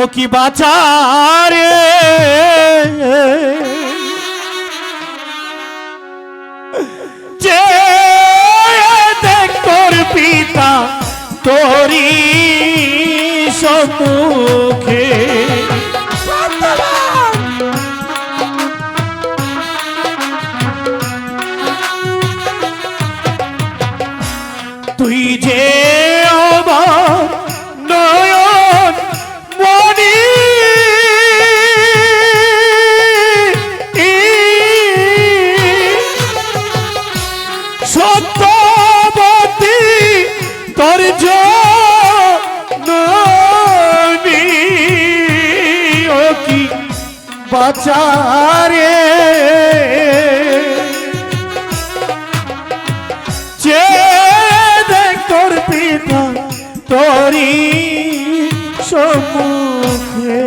ও কি বাচারে? তোর পিতা তোরি সম্মুখে। তুই যে সত্যবতী তোর কি বাচারে। যে দেখ তোর পিতা তোরি সম্মুখে।